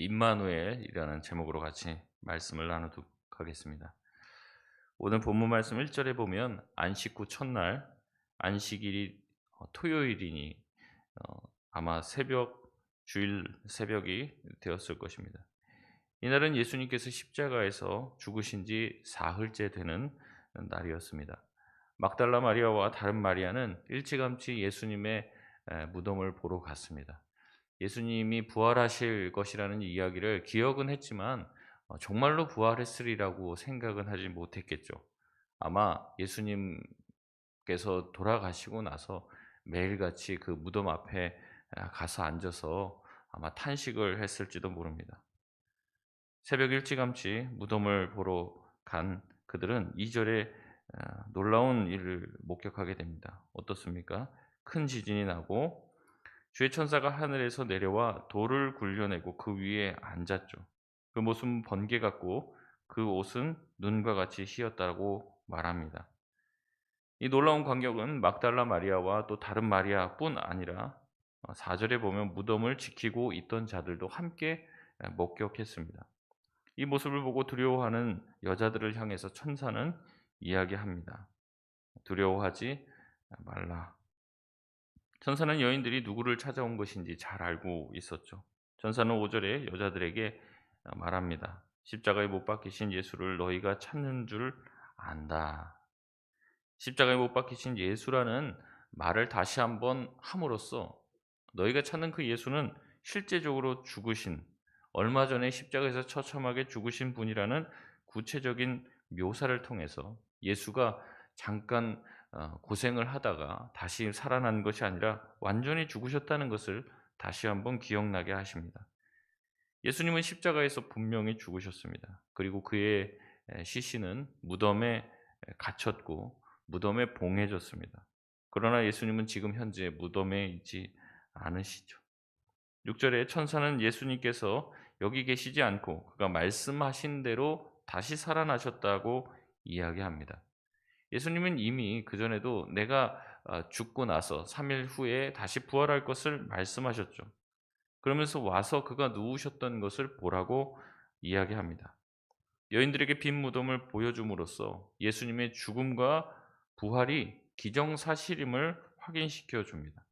임마누엘이라는 제목으로 같이 말씀을 나누도록 하겠습니다. 오늘 본문 말씀 1절에 보면 안식 후 첫날 안식일이 어, 토요일이니 어, 아마 새벽 주일 새벽이 되었을 것입니다. 이날은 예수님께서 십자가에서 죽으신 지 사흘째 되는 날이었습니다. 막달라 마리아와 다른 마리아는 일찌감치 예수님의 무덤을 보러 갔습니다. 예수님이 부활하실 것이라는 이야기를 기억은 했지만 어, 정말로 부활했으리라고 생각은 하지 못했겠죠. 아마 예수님께서 돌아가시고 나서 매일같이 그 무덤 앞에 가서 앉아서 아마 탄식을 했을지도 모릅니다. 새벽 일찌감치 무덤을 보러 간 그들은 2절에 놀라운 일을 목격하게 됩니다. 어떻습니까? 큰 지진이 나고 주의 천사가 하늘에서 내려와 돌을 굴려내고 그 위에 앉았죠. 그 모습은 번개 같고 그 옷은 눈과 같이 희었다고 말합니다. 이 놀라운 광경은 막달라 마리아와 또 다른 마리아뿐 아니라 4절에 보면 무덤을 지키고 있던 자들도 함께 목격했습니다. 이 모습을 보고 두려워하는 여자들을 향해서 천사는 이야기합니다. 두려워하지 말라. 천사는 여인들이 누구를 찾아온 것인지 잘 알고 있었죠. 천사는 5절에 여자들에게 말합니다. 십자가에 못 박히신 예수를 너희가 찾는 줄 안다. 십자가에 못 박히신 예수라는 말을 다시 한번 함으로써 너희가 찾는 그 예수는 실제적으로 죽으신 얼마 전에 십자가에서 처참하게 죽으신 분이라는 구체적인 묘사를 통해서 예수가 잠깐 어, 고생을 하다가 다시 살아난 것이 아니라 완전히 죽으셨다는 것을 다시 한번 기억나게 하십니다. 예수님은 십자가에서 분명히 죽으셨습니다. 그리고 그의 시신은 무덤에 갇혔고 무덤에 봉해졌습니다. 그러나 예수님은 지금 현재 무덤에 있지 않으시죠. 6절에 천사는 예수님께서 여기 계시지 않고 그가 말씀하신 대로 다시 살아나셨다고 이야기합니다. 예수님은 이미 그전에도 내가 어, 죽고 나서 3일 후에 다시 부활할 것을 말씀하셨죠. 그러면서 와서 그가 누우셨던 것을 보라고 이야기합니다. 여인들에게 빈 무덤을 보여줌으로써 예수님의 죽음과 부활이 기정사실임을 확인시켜 줍니다.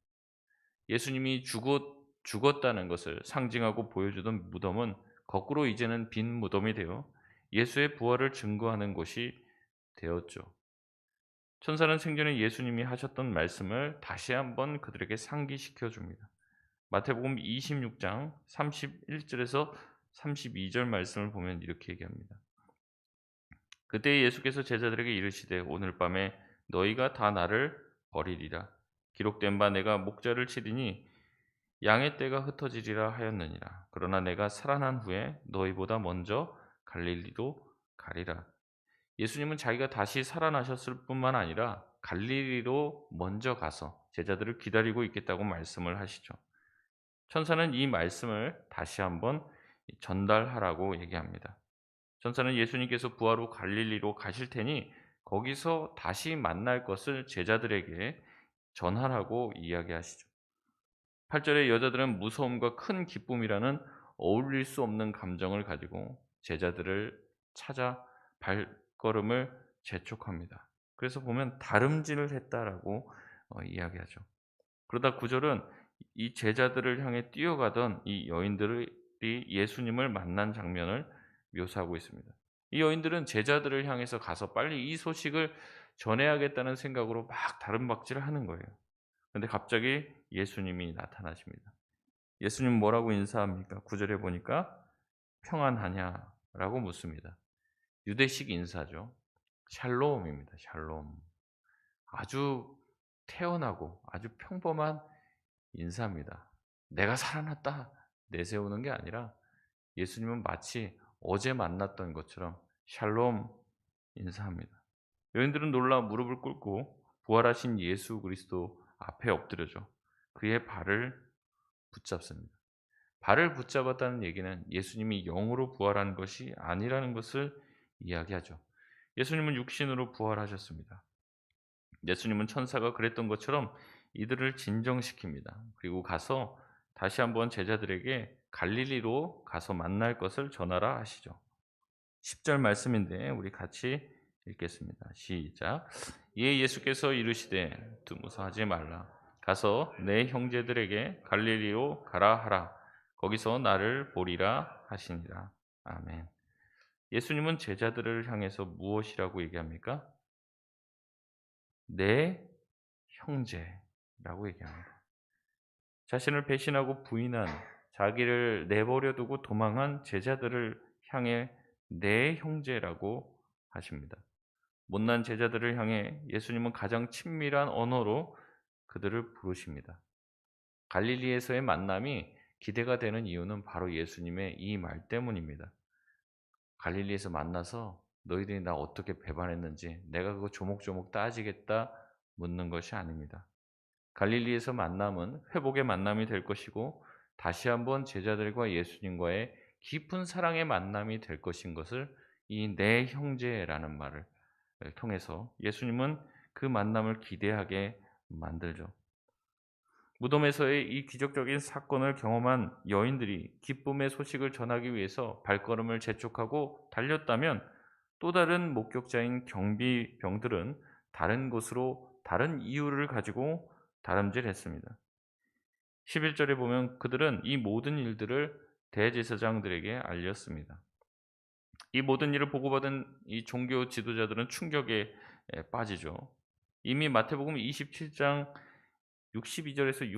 예수님이 죽었, 죽었다는 것을 상징하고 보여주던 무덤은 거꾸로 이제는 빈 무덤이 되어 예수의 부활을 증거하는 곳이 되었죠. 천사는 생전에 예수님이 하셨던 말씀을 다시 한번 그들에게 상기시켜 줍니다. 마태복음 26장 31절에서 32절 말씀을 보면 이렇게 얘기합니다. 그때 예수께서 제자들에게 이르시되 오늘 밤에 너희가 다 나를 버리리라. 기록된 바 내가 목자를 치리니 양의 떼가 흩어지리라 하였느니라. 그러나 내가 살아난 후에 너희보다 먼저 갈릴리로 가리라. 예수님은 자기가 다시 살아나셨을 뿐만 아니라 갈릴리로 먼저 가서 제자들을 기다리고 있겠다고 말씀을 하시죠. 천사는 이 말씀을 다시 한번 전달하라고 얘기합니다. 천사는 예수님께서 후 갈릴리로 가실 테니 거기서 다시 만날 것을 제자들에게 전하라고 이야기하시죠. 8절에 여자들은 무서움과 큰 기쁨이라는 어울릴 수 없는 감정을 가지고 제자들을 찾아 발, 걸음을 재촉합니다. 그래서 보면 다름질을 했다라고 어, 이야기하죠. 그러다 구절은 이 제자들을 향해 뛰어가던 이 여인들이 예수님을 만난 장면을 묘사하고 있습니다. 이 여인들은 제자들을 향해서 가서 빨리 이 소식을 전해야겠다는 생각으로 막 다름박질을 하는 거예요. 근데 갑자기 예수님이 나타나십니다. 예수님 뭐라고 인사합니까? 구절에 보니까 평안하냐라고 묻습니다. 유대식 인사죠. 샬롬입니다. 샬롬. 아주 태어나고 아주 평범한 인사입니다. 내가 살아났다 내세우는 게 아니라 예수님은 마치 어제 만났던 것처럼 샬롬 인사합니다. 여인들은 놀라 무릎을 꿇고 부활하신 예수 그리스도 앞에 엎드려죠. 그의 발을 붙잡습니다. 발을 붙잡았다는 얘기는 예수님이 영으로 부활한 것이 아니라는 것을 이야기하죠. 예수님은 육신으로 부활하셨습니다. 예수님은 천사가 그랬던 것처럼 이들을 진정시킵니다. 그리고 가서 다시 한번 제자들에게 갈릴리로 가서 만날 것을 전하라 하시죠. 10절 말씀인데 우리 같이 읽겠습니다. 시작. 이에 예수께서 이르시되 두무서하지 말라. 가서 내 형제들에게 갈릴리로 가라 하라. 거기서 나를 보리라 하시니라. 아멘. 예수님은 제자들을 향해서 무엇이라고 얘기합니까? 내 형제라고 얘기합니다. 자신을 배신하고 부인한 자기를 내버려 두고 도망한 제자들을 향해 내 형제라고 하십니다. 못난 제자들을 향해 예수님은 가장 친밀한 언어로 그들을 부르십니다. 갈릴리에서의 만남이 기대가 되는 이유는 바로 예수님의 이 말 때문입니다. 갈릴리에서 만나서 너희들이 나 어떻게 배반했는지 내가 그거 조목조목 따지겠다 묻는 것이 아닙니다. 갈릴리에서 만남은 회복의 만남이 될 것이고 다시 한번 제자들과 예수님과의 깊은 사랑의 만남이 될 것인 것을 이 내 형제라는 말을 통해서 예수님은 그 만남을 기대하게 만들죠. 무덤에서의 이 기적적인 사건을 경험한 여인들이 기쁨의 소식을 전하기 위해서 발걸음을 재촉하고 달렸다면 또 다른 목격자인 경비병들은 다른 곳으로 다른 이유를 가지고 다름질했습니다. 11절에 보면 그들은 이 모든 일들을 대제사장들에게 알렸습니다. 이 모든 일을 보고받은 이 종교 지도자들은 충격에 빠지죠. 이미 마태복음 27장 62절에서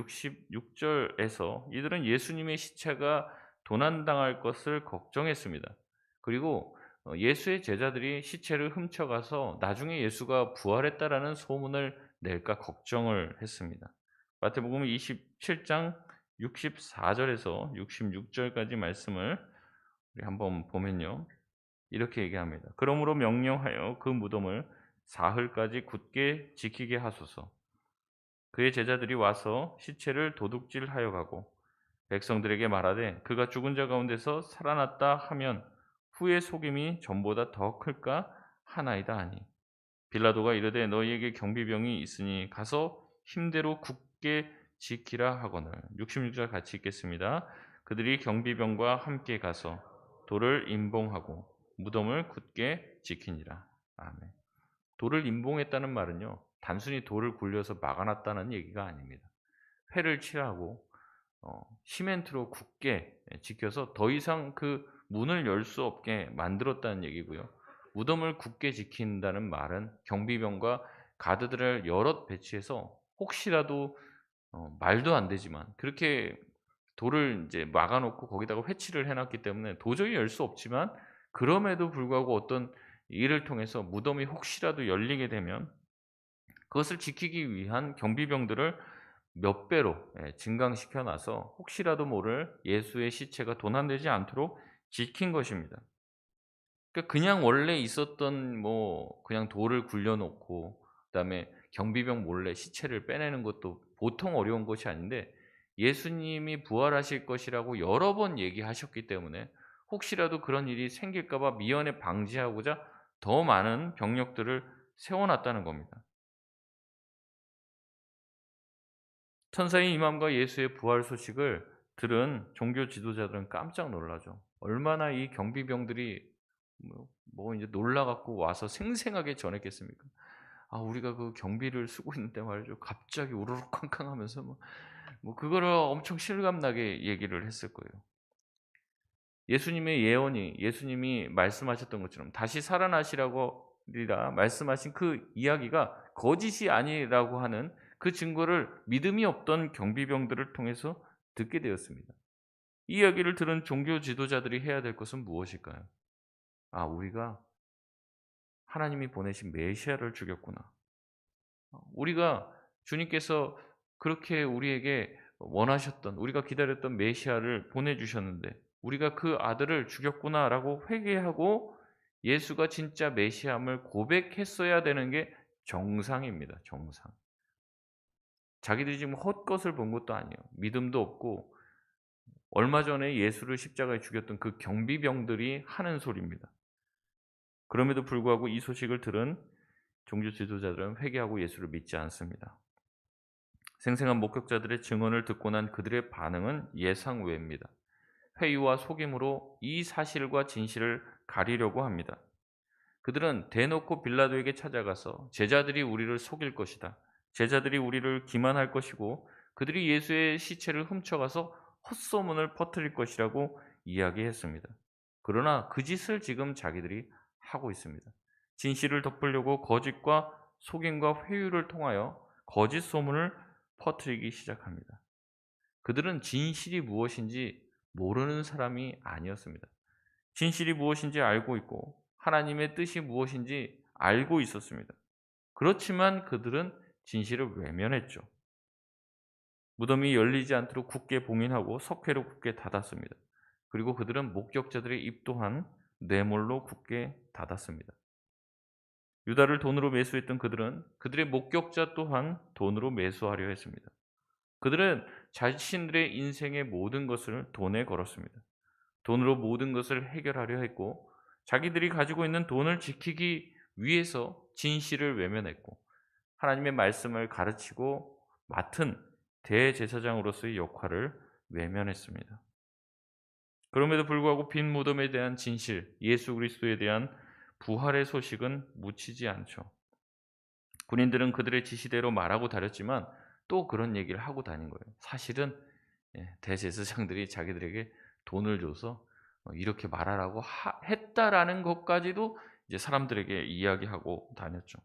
66절에서 이들은 예수님의 시체가 도난당할 것을 걱정했습니다. 그리고 어, 예수의 제자들이 시체를 훔쳐가서 나중에 예수가 부활했다라는 소문을 낼까 걱정을 했습니다. 마태복음 27장 64절에서 66절까지 말씀을 한번 보면요. 이렇게 얘기합니다. 그러므로 명령하여 그 무덤을 사흘까지 굳게 지키게 하소서. 그의 제자들이 와서 시체를 도둑질하여 가고 백성들에게 말하되 그가 죽은 자 가운데서 살아났다 하면 후의 속임이 전보다 더 클까 하나이다 하니 빌라도가 이르되 너희에게 경비병이 있으니 가서 힘대로 굳게 지키라 하거늘 66절 같이 읽겠습니다. 그들이 경비병과 함께 가서 돌을 임봉하고 무덤을 굳게 지키니라. 아멘. 돌을 임봉했다는 말은요. 단순히 돌을 굴려서 막아놨다는 얘기가 아닙니다. 회를 칠하고 어, 시멘트로 굳게 지켜서 더 이상 그 문을 열 수 없게 만들었다는 얘기고요. 무덤을 굳게 지킨다는 말은 경비병과 가드들을 여럿 배치해서 혹시라도 어, 말도 안 되지만 그렇게 돌을 이제 막아놓고 거기다가 회치를 해놨기 때문에 도저히 열 수 없지만 그럼에도 불구하고 어떤 일을 통해서 무덤이 혹시라도 열리게 되면 그것을 지키기 위한 경비병들을 몇 배로 예, 증강시켜 놔서 혹시라도 모를 예수의 시체가 도난되지 않도록 지킨 것입니다. 그러니까 그냥 원래 있었던 뭐 그냥 돌을 굴려놓고 그다음에 경비병 몰래 시체를 빼내는 것도 보통 어려운 것이 아닌데 예수님이 부활하실 것이라고 여러 번 얘기하셨기 때문에 혹시라도 그런 일이 생길까봐 미연에 방지하고자 더 많은 병력들을 세워놨다는 겁니다. 천사의 임함과 예수의 부활 소식을 들은 종교 지도자들은 깜짝 놀라죠. 얼마나 이 경비병들이 뭐, 뭐 이제 놀라갖고 와서 생생하게 전했겠습니까? 아 우리가 그 경비를 쓰고 있는데 말이죠. 갑자기 우르르 쾅쾅하면서 뭐, 뭐 그거를 엄청 실감나게 얘기를 했을 거예요. 예수님의 예언이 예수님이 말씀하셨던 것처럼 다시 살아나시라고 리라 말씀하신 그 이야기가 거짓이 아니라고 하는 그 증거를 믿음이 없던 경비병들을 통해서 듣게 되었습니다. 이 이야기를 들은 종교 지도자들이 해야 될 것은 무엇일까요? 아, 우리가 하나님이 보내신 메시아를 죽였구나. 우리가 주님께서 그렇게 우리에게 원하셨던, 우리가 기다렸던 메시아를 보내주셨는데, 우리가 그 아들을 죽였구나라고 회개하고 예수가 진짜 메시아임을 고백했어야 되는 게 정상입니다. 정상. 자기들이 지금 헛것을 본 것도 아니에요. 믿음도 없고 얼마 전에 예수를 십자가에 죽였던 그 경비병들이 하는 소리입니다. 그럼에도 불구하고 이 소식을 들은 종교 지도자들은 회개하고 예수를 믿지 않습니다. 생생한 목격자들의 증언을 듣고 난 그들의 반응은 예상 외입니다. 회유와 속임으로 이 사실과 진실을 가리려고 합니다. 그들은 대놓고 빌라도에게 찾아가서 제자들이 우리를 속일 것이다. 제자들이 우리를 기만할 것이고 그들이 예수의 시체를 훔쳐가서 헛소문을 퍼뜨릴 것이라고 이야기했습니다. 그러나 그 짓을 지금 자기들이 하고 있습니다. 진실을 덮으려고 거짓과 속임과 회유를 통하여 거짓 소문을 퍼뜨리기 시작합니다. 그들은 진실이 무엇인지 모르는 사람이 아니었습니다. 진실이 무엇인지 알고 있고 하나님의 뜻이 무엇인지 알고 있었습니다. 그렇지만 그들은 진실을 외면했죠. 무덤이 열리지 않도록 굳게 봉인하고 석회로 굳게 닫았습니다. 그리고 그들은 목격자들의 입 또한 뇌물로 굳게 닫았습니다. 유다를 돈으로 매수했던 그들은 그들의 목격자 또한 돈으로 매수하려 했습니다. 그들은 자신들의 인생의 모든 것을 돈에 걸었습니다. 돈으로 모든 것을 해결하려 했고 자기들이 가지고 있는 돈을 지키기 위해서 진실을 외면했고 하나님의 말씀을 가르치고 맡은 대제사장으로서의 역할을 외면했습니다. 그럼에도 불구하고 빈 무덤에 대한 진실, 예수 그리스도에 대한 부활의 소식은 묻히지 않죠. 군인들은 그들의 지시대로 말하고 다녔지만 또 그런 얘기를 하고 다닌 거예요. 사실은 예, 대제사장들이 자기들에게 돈을 줘서 어, 이렇게 말하라고 했다라는 것까지도 이제 사람들에게 이야기하고 다녔죠.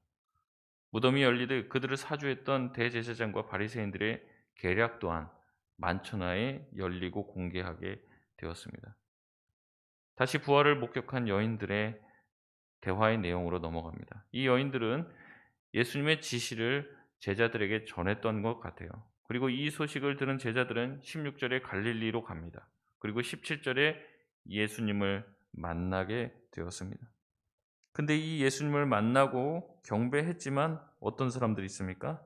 무덤이 열리듯 그들을 사주했던 대제사장과 바리새인들의 계략 또한 만천하에 열리고 공개하게 되었습니다. 다시 부활을 목격한 여인들의 대화의 내용으로 넘어갑니다. 이 여인들은 예수님의 지시를 제자들에게 전했던 것 같아요. 그리고 이 소식을 들은 제자들은 16절에 갈릴리로 갑니다. 그리고 17절에 예수님을 만나게 되었습니다. 근데 이 예수님을 만나고 경배했지만 어떤 사람들이 있습니까?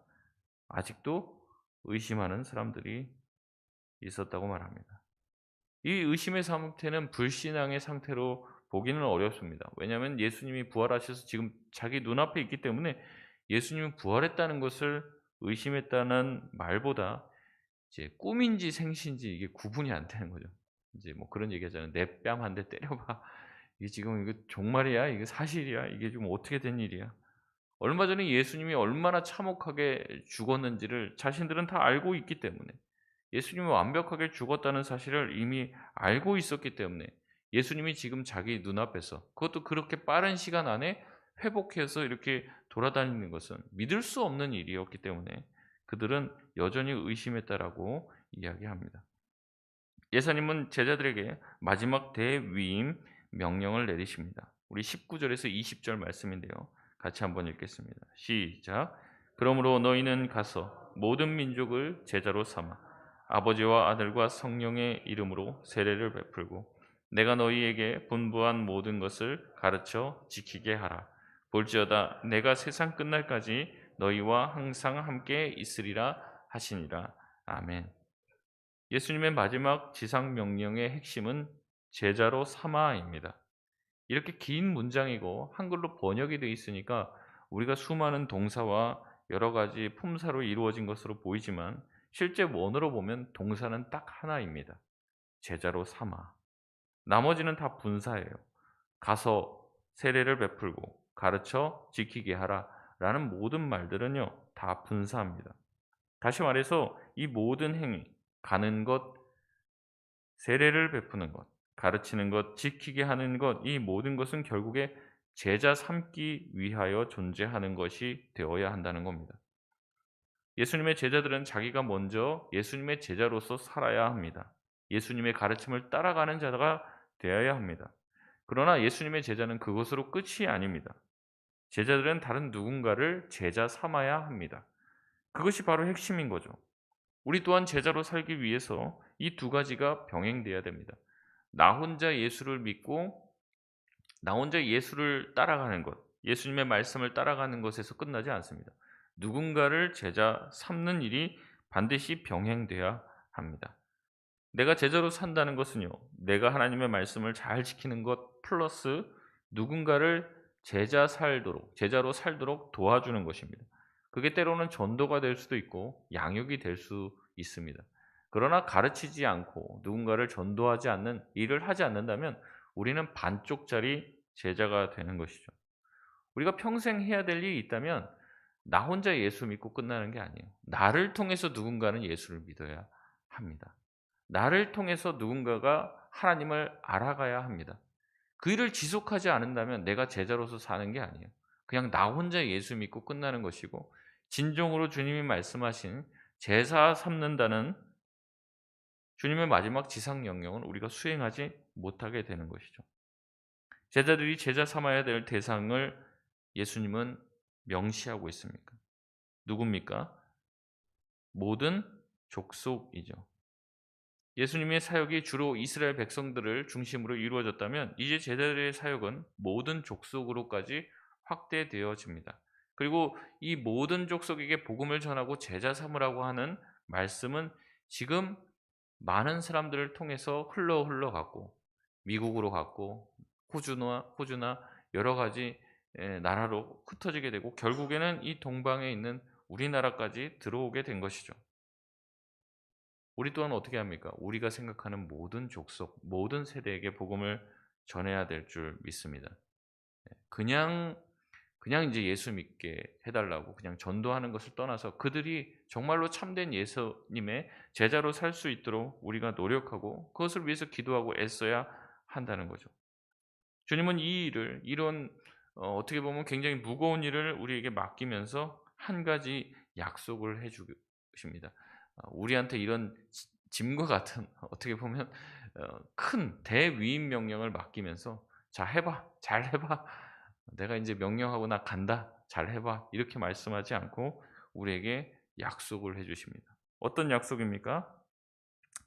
아직도 의심하는 사람들이 있었다고 말합니다. 이 의심의 상태는 불신앙의 상태로 보기는 어렵습니다. 왜냐하면 예수님이 부활하셔서 지금 자기 눈앞에 있기 때문에 예수님이 부활했다는 것을 의심했다는 말보다 이제 꿈인지 생신지 이게 구분이 안 되는 거죠. 이제 뭐 그런 얘기 하잖아요. 내 뺨 한 대 때려봐. 이게 지금 이거 종말이야? 이게 사실이야? 이게 좀 어떻게 된 일이야? 얼마 전에 예수님이 얼마나 참혹하게 죽었는지를 자신들은 다 알고 있기 때문에 예수님이 완벽하게 죽었다는 사실을 이미 알고 있었기 때문에 예수님이 지금 자기 눈앞에서 그것도 그렇게 빠른 시간 안에 회복해서 이렇게 돌아다니는 것은 믿을 수 없는 일이었기 때문에 그들은 여전히 의심했다라고 이야기합니다. 예수님은 제자들에게 마지막 대위임 명령을 내리십니다. 우리 19절에서 20절 말씀인데요. 같이 한번 읽겠습니다. 시작. 그러므로 너희는 가서 모든 민족을 제자로 삼아 아버지와 아들과 성령의 이름으로 세례를 베풀고 내가 너희에게 분부한 모든 것을 가르쳐 지키게 하라. 볼지어다 내가 세상 끝날까지 너희와 항상 함께 있으리라 하시니라. 아멘. 예수님의 마지막 지상 명령의 핵심은 제자로 삼아입니다. 이렇게 긴 문장이고 한글로 번역이 되어 있으니까 우리가 수많은 동사와 여러 가지 품사로 이루어진 것으로 보이지만 실제 원어로 보면 동사는 딱 하나입니다. 제자로 삼아. 나머지는 다 분사예요. 가서 세례를 베풀고 가르쳐 지키게 하라 라는 모든 말들은요 다 분사합니다. 다시 말해서 이 모든 행위, 가는 것, 세례를 베푸는 것, 가르치는 것, 지키게 하는 것, 이 모든 것은 결국에 제자 삼기 위하여 존재하는 것이 되어야 한다는 겁니다. 예수님의 제자들은 자기가 먼저 예수님의 제자로서 살아야 합니다. 예수님의 가르침을 따라가는 자가 되어야 합니다. 그러나 예수님의 제자는 그것으로 끝이 아닙니다. 제자들은 다른 누군가를 제자 삼아야 합니다. 그것이 바로 핵심인 거죠. 우리 또한 제자로 살기 위해서 이 두 가지가 병행돼야 됩니다. 나 혼자 예수를 믿고 나 혼자 예수를 따라가는 것, 예수님의 말씀을 따라가는 것에서 끝나지 않습니다. 누군가를 제자 삼는 일이 반드시 병행돼야 합니다. 내가 제자로 산다는 것은요, 내가 하나님의 말씀을 잘 지키는 것 플러스 누군가를 제자 살도록, 제자로 살도록 도와주는 것입니다. 그게 때로는 전도가 될 수도 있고 양육이 될 수 있습니다. 그러나 가르치지 않고 누군가를 전도하지 않는 일을 하지 않는다면 우리는 반쪽짜리 제자가 되는 것이죠. 우리가 평생 해야 될 일이 있다면 나 혼자 예수 믿고 끝나는 게 아니에요. 나를 통해서 누군가는 예수를 믿어야 합니다. 나를 통해서 누군가가 하나님을 알아가야 합니다. 그 일을 지속하지 않는다면 내가 제자로서 사는 게 아니에요. 그냥 나 혼자 예수 믿고 끝나는 것이고 진정으로 주님이 말씀하신 제사 삼는다는 주님의 마지막 지상 명령은 우리가 수행하지 못하게 되는 것이죠. 제자들이 제자 삼아야 될 대상을 예수님은 명시하고 있습니까? 누굽니까? 모든 족속이죠. 예수님의 사역이 주로 이스라엘 백성들을 중심으로 이루어졌다면 이제 제자들의 사역은 모든 족속으로까지 확대되어집니다. 그리고 이 모든 족속에게 복음을 전하고 제자 삼으라고 하는 말씀은 지금 많은 사람들을 통해서 흘러 흘러 갔고 미국으로 갔고 호주나 호주나 여러 가지 나라로 흩어지게 되고 결국에는 이 동방에 있는 우리나라까지 들어오게 된 것이죠. 우리 또한 어떻게 합니까? 우리가 생각하는 모든 족속, 모든 세대에게 복음을 전해야 될 줄 믿습니다. 그냥 그냥 이제 예수 믿게 해달라고 그냥 전도하는 것을 떠나서 그들이 정말로 참된 예수님의 제자로 살 수 있도록 우리가 노력하고 그것을 위해서 기도하고 애써야 한다는 거죠. 주님은 이 일을 이런 어, 어떻게 보면 굉장히 무거운 일을 우리에게 맡기면서 한 가지 약속을 해주십니다. 어, 우리한테 이런 짐과 같은 어떻게 보면 어, 큰 대위임 명령을 맡기면서 자 해봐 잘 해봐 내가 이제 명령하고 나 간다 잘 해봐 이렇게 말씀하지 않고 우리에게 약속을 해주십니다. 어떤 약속입니까?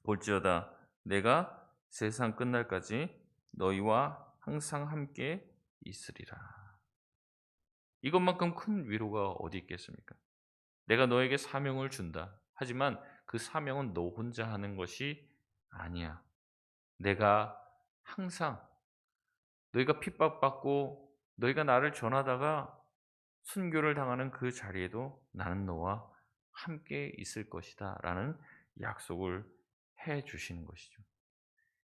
볼지어다 내가 세상 끝날까지 너희와 항상 함께 있으리라. 이것만큼 큰 위로가 어디 있겠습니까? 내가 너에게 사명을 준다. 하지만 그 사명은 너 혼자 하는 것이 아니야. 내가 항상 너희가 핍박받고 너희가 나를 전하다가 순교를 당하는 그 자리에도 나는 너와 함께 있을 것이다. 라는 약속을 해 주시는 것이죠.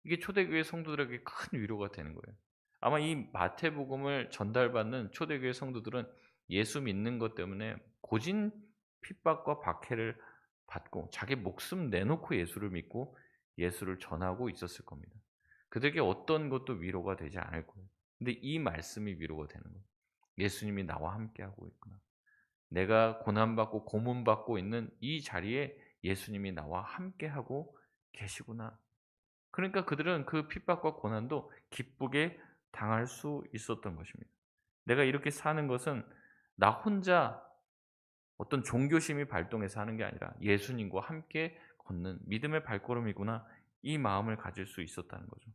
이게 초대교회 성도들에게 큰 위로가 되는 거예요. 아마 이 마태복음을 전달받는 초대교회 성도들은 예수 믿는 것 때문에 고진 핍박과 박해를 받고 자기 목숨 내놓고 예수를 믿고 예수를 전하고 있었을 겁니다. 그들에게 어떤 것도 위로가 되지 않을 거예요. 근데 이 말씀이 위로가 되는 거예요. 예수님이 나와 함께하고 있구나. 내가 고난받고 고문받고 있는 이 자리에 예수님이 나와 함께하고 계시구나. 그러니까 그들은 그 핍박과 고난도 기쁘게 당할 수 있었던 것입니다. 내가 이렇게 사는 것은 나 혼자 어떤 종교심이 발동해서 하는 게 아니라 예수님과 함께 걷는 믿음의 발걸음이구나 이 마음을 가질 수 있었다는 거죠.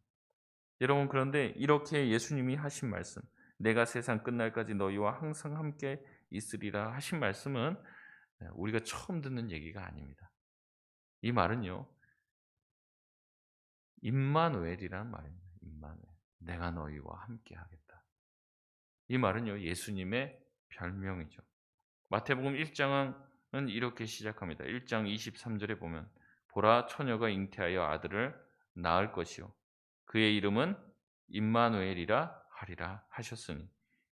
여러분 그런데 이렇게 예수님이 하신 말씀 내가 세상 끝날까지 너희와 항상 함께 있으리라 하신 말씀은 우리가 처음 듣는 얘기가 아닙니다. 이 말은요. 임마누엘이라는 말입니다. 임마누엘. 내가 너희와 함께 하겠다. 이 말은요. 예수님의 별명이죠. 마태복음 1장은 이렇게 시작합니다. 1장 23절에 보면 보라 처녀가 잉태하여 아들을 낳을 것이요 그의 이름은 임마누엘이라 하리라 하셨으니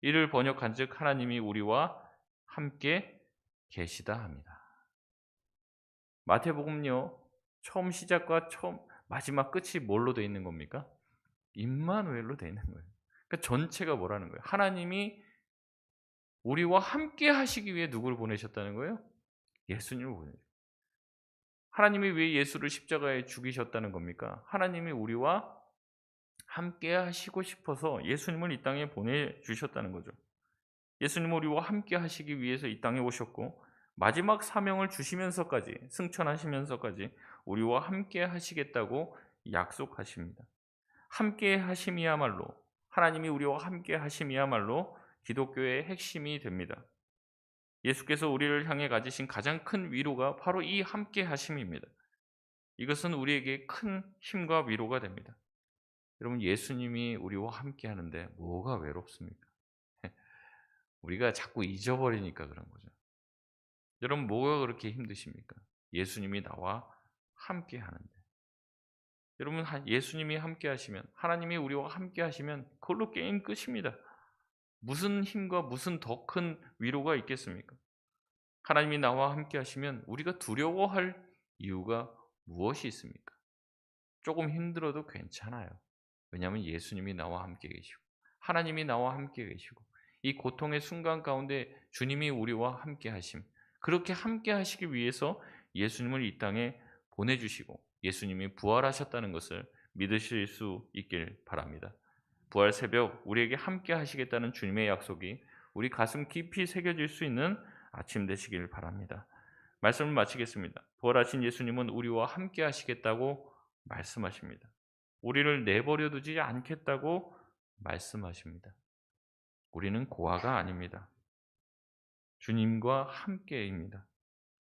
이를 번역한즉 하나님이 우리와 함께 계시다 합니다. 마태복음요 처음 시작과 처음 마지막 끝이 뭘로 되어 있는 겁니까? 임마누엘로 되어 있는 거예요. 그러니까 전체가 뭐라는 거예요? 하나님이 우리와 함께 하시기 위해 누구를 보내셨다는 거예요? 예수님을 보내죠. 하나님이 왜 예수를 십자가에 죽이셨다는 겁니까? 하나님이 우리와 함께 하시고 싶어서 예수님을 이 땅에 보내주셨다는 거죠. 예수님은 우리와 함께 하시기 위해서 이 땅에 오셨고, 마지막 사명을 주시면서까지, 승천하시면서까지 우리와 함께 하시겠다고 약속하십니다. 함께 하심이야말로, 하나님이 우리와 함께 하심이야말로 기독교의 핵심이 됩니다. 예수께서 우리를 향해 가지신 가장 큰 위로가 바로 이 함께 하심입니다. 이것은 우리에게 큰 힘과 위로가 됩니다. 여러분, 예수님이 우리와 함께 하는데 뭐가 외롭습니까? 우리가 자꾸 잊어버리니까 그런 거죠. 여러분, 뭐가 그렇게 힘드십니까? 예수님이 나와 함께 하는데. 여러분 예수님이 함께 하시면 하나님이 우리와 함께 하시면 그걸로 게임 끝입니다. 무슨 힘과 무슨 더 큰 위로가 있겠습니까? 하나님이 나와 함께 하시면 우리가 두려워할 이유가 무엇이 있습니까? 조금 힘들어도 괜찮아요. 왜냐하면 예수님이 나와 함께 계시고 하나님이 나와 함께 계시고 이 고통의 순간 가운데 주님이 우리와 함께 하심 그렇게 함께 하시기 위해서 예수님을 이 땅에 보내주시고 예수님이 부활하셨다는 것을 믿으실 수 있길 바랍니다. 부활 새벽 우리에게 함께 하시겠다는 주님의 약속이 우리 가슴 깊이 새겨질 수 있는 아침 되시길 바랍니다. 말씀을 마치겠습니다. 부활하신 예수님은 우리와 함께 하시겠다고 말씀하십니다. 우리를 내버려 두지 않겠다고 말씀하십니다. 우리는 고아가 아닙니다. 주님과 함께입니다.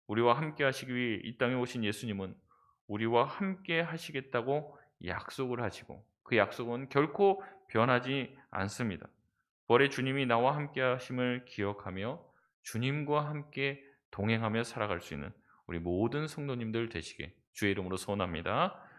우리와 함께 하시기 위해 이 땅에 오신 예수님은 우리와 함께 하시겠다고 약속을 하시고 그 약속은 결코 변하지 않습니다. 벌의 주님이 나와 함께 하심을 기억하며 주님과 함께 동행하며 살아갈 수 있는 우리 모든 성도님들 되시게 주의 이름으로 소원합니다.